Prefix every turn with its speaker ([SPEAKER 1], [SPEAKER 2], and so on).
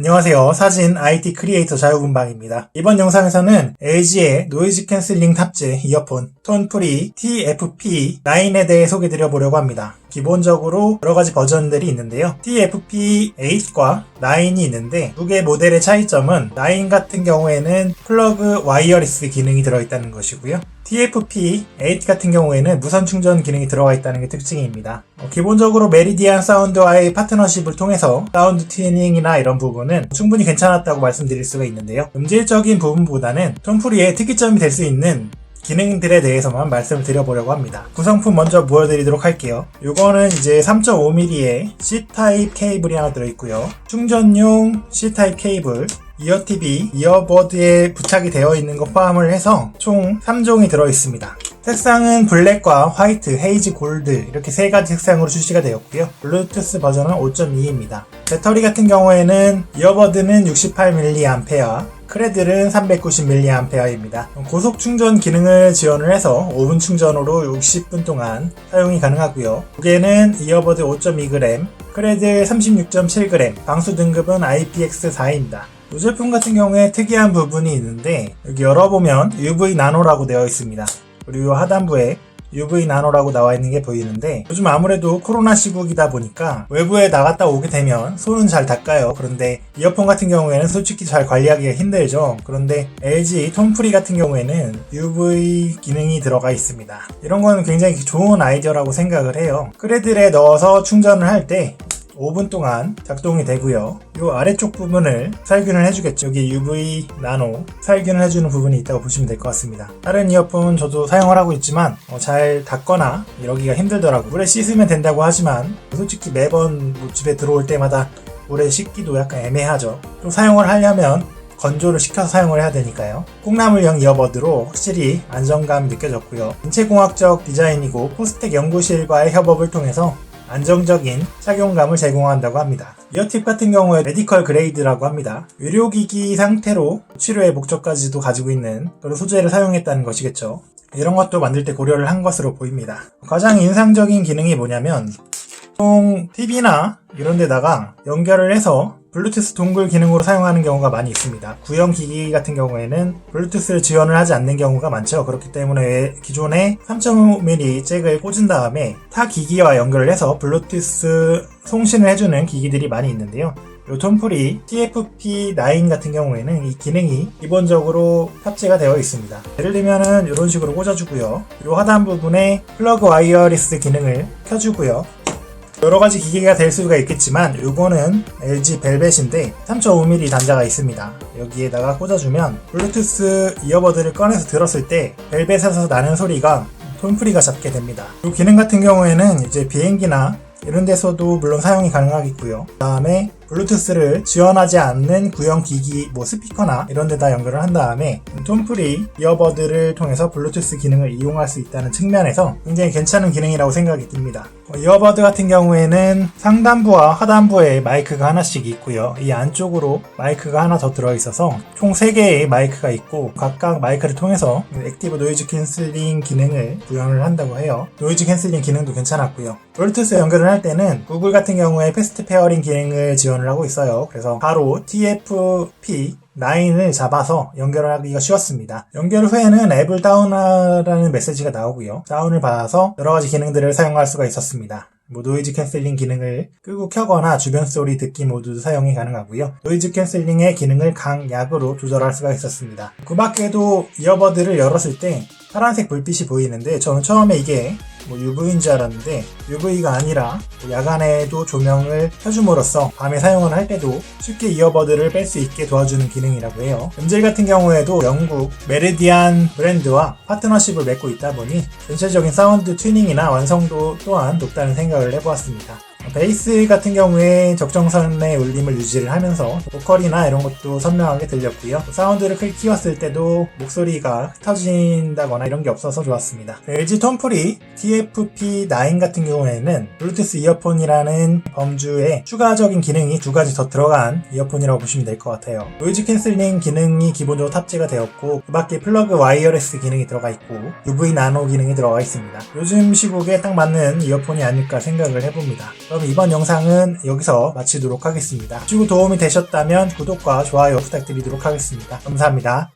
[SPEAKER 1] 안녕하세요. 사진 IT 크리에이터 자유분방입니다. 이번 영상에서는 LG의 노이즈 캔슬링 탑재 이어폰 톤프리 TFP9에 대해 소개드려 보려고 합니다. 기본적으로 여러 가지 버전들이 있는데요. TFP8과 9이 있는데 두 개 모델의 차이점은 9 같은 경우에는 플러그 와이어리스 기능이 들어있다는 것이고요. TFP8 같은 경우에는 무선 충전 기능이 들어가 있다는 게 특징입니다. 어, 기본적으로 메리디안 사운드와의 파트너십을 통해서 사운드 튜닝이나 이런 부분은 충분히 괜찮았다고 말씀드릴 수가 있는데요. 음질적인 부분보다는 톰프리의 특이점이 될 수 있는 기능들에 대해서만 말씀을 드려보려고 합니다. 구성품 먼저 보여드리도록 할게요. 이거는 이제 3.5mm의 C타입 케이블이 하나 들어있고요. 충전용 C타입 케이블, 이어팁이 이어버드에 부착이 되어 있는 것 포함을 해서 총 3종이 들어있습니다. 색상은 블랙과 화이트, 헤이즈, 골드 이렇게 세 가지 색상으로 출시가 되었고요. 블루투스 버전은 5.2입니다. 배터리 같은 경우에는 이어버드는 68mAh, 크레들은 390mAh입니다. 고속 충전 기능을 지원을 해서 5분 충전으로 60분 동안 사용이 가능하고요. 무게는 이어버드 5.2g, 크레드 36.7g, 방수 등급은 IPX4입니다. 이 제품 같은 경우에 특이한 부분이 있는데 여기 열어보면 UV 나노라고 되어 있습니다. 그리고 하단부에 UV 나노라고 나와 있는 게 보이는데 요즘 아무래도 코로나 시국이다 보니까 외부에 나갔다 오게 되면 손은 잘 닦아요. 그런데 이어폰 같은 경우에는 솔직히 잘 관리하기가 힘들죠. 그런데 LG 톰프리 같은 경우에는 UV 기능이 들어가 있습니다. 이런 거는 굉장히 좋은 아이디어라고 생각을 해요. 크레들에 넣어서 충전을 할 때 5분 동안 작동이 되고요. 이 아래쪽 부분을 살균을 해주겠죠. 여기 UV 나노 살균을 해주는 부분이 있다고 보시면 될 것 같습니다. 다른 이어폰 저도 사용을 하고 있지만 어, 잘 닦거나 이러기가 힘들더라고요. 물에 씻으면 된다고 하지만 솔직히 매번 뭐 집에 들어올 때마다 물에 씻기도 약간 애매하죠. 또 사용을 하려면 건조를 시켜서 사용을 해야 되니까요. 콩나물형 이어버드로 확실히 안정감이 느껴졌고요. 인체공학적 디자인이고 포스텍 연구실과의 협업을 통해서 안정적인 착용감을 제공한다고 합니다. 이어팁 같은 경우에 메디컬 그레이드라고 합니다. 의료기기 상태로 치료의 목적까지도 가지고 있는 그런 소재를 사용했다는 것이겠죠. 이런 것도 만들 때 고려를 한 것으로 보입니다. 가장 인상적인 기능이 뭐냐면 TV나 이런 데다가 연결을 해서 블루투스 동글 기능으로 사용하는 경우가 많이 있습니다. 구형 기기 같은 경우에는 블루투스를 지원을 하지 않는 경우가 많죠. 그렇기 때문에 기존에 3.5mm 잭을 꽂은 다음에 타 기기와 연결을 해서 블루투스 송신을 해주는 기기들이 많이 있는데요. 요 톰프리 TFP9 같은 경우에는 이 기능이 기본적으로 탑재가 되어 있습니다. 예를 들면은 이런 식으로 꽂아주고요. 요 하단 부분에 플러그 와이어리스 기능을 켜주고요. 여러 가지 기계가 될 수가 있겠지만 이거는 LG 벨벳인데 3.5mm 단자가 있습니다. 여기에다가 꽂아주면 블루투스 이어버드를 꺼내서 들었을 때 벨벳에서 나는 소리가 톤프리가 잡게 됩니다. 이 기능 같은 경우에는 이제 비행기나 이런 데서도 물론 사용이 가능하겠고요. 그 다음에 블루투스를 지원하지 않는 구형 기기, 뭐 스피커나 이런 데다 연결을 한 다음에 톰프리 이어버드를 통해서 블루투스 기능을 이용할 수 있다는 측면에서 굉장히 괜찮은 기능이라고 생각이 듭니다. 어, 이어버드 같은 경우에는 상단부와 하단부에 마이크가 하나씩 있고요. 이 안쪽으로 마이크가 하나 더 들어있어서 총 3개의 마이크가 있고 각각 마이크를 통해서 액티브 노이즈 캔슬링 기능을 구현을 한다고 해요. 노이즈 캔슬링 기능도 괜찮았고요. 블루투스 연결을 할 때는 구글 같은 경우에 패스트 페어링 기능을 지원 을 하고 있어요. 그래서 바로 TFP 9을 잡아서 연결을 하기가 쉬웠습니다. 연결 후에는 앱을 다운하라는 메시지가 나오고요. 다운을 받아서 여러 가지 기능들을 사용할 수가 있었습니다. 뭐 노이즈 캔슬링 기능을 끄고 켜거나 주변 소리 듣기 모두 사용이 가능하고요. 노이즈 캔슬링의 기능을 강 약으로 조절할 수가 있었습니다. 그 밖에도 이어버드를 열었을 때 파란색 불빛이 보이는데 저는 처음에 이게 뭐 UV인 줄 알았는데 UV가 아니라 뭐 야간에도 조명을 켜줌으로써 밤에 사용을 할 때도 쉽게 이어버드를 뺄 수 있게 도와주는 기능이라고 해요. 음질 같은 경우에도 영국 메르디안 브랜드와 파트너십을 맺고 있다 보니 전체적인 사운드 튜닝이나 완성도 또한 높다는 생각을 해보았습니다. 베이스 같은 경우에 적정선의 울림을 유지를 하면서 보컬이나 이런 것도 선명하게 들렸고요. 사운드를 크게 키웠을 때도 목소리가 흩어진다거나 이런 게 없어서 좋았습니다. LG 톰프리 TFP9 같은 경우에는 블루투스 이어폰이라는 범주에 추가적인 기능이 두 가지 더 들어간 이어폰이라고 보시면 될 것 같아요. 노이즈 캔슬링 기능이 기본적으로 탑재가 되었고 그 밖에 플러그 와이어레스 기능이 들어가 있고 UV 나노 기능이 들어가 있습니다. 요즘 시국에 딱 맞는 이어폰이 아닐까 생각을 해봅니다. 그럼 이번 영상은 여기서 마치도록 하겠습니다. 그리고 도움이 되셨다면 구독과 좋아요 부탁드리도록 하겠습니다. 감사합니다.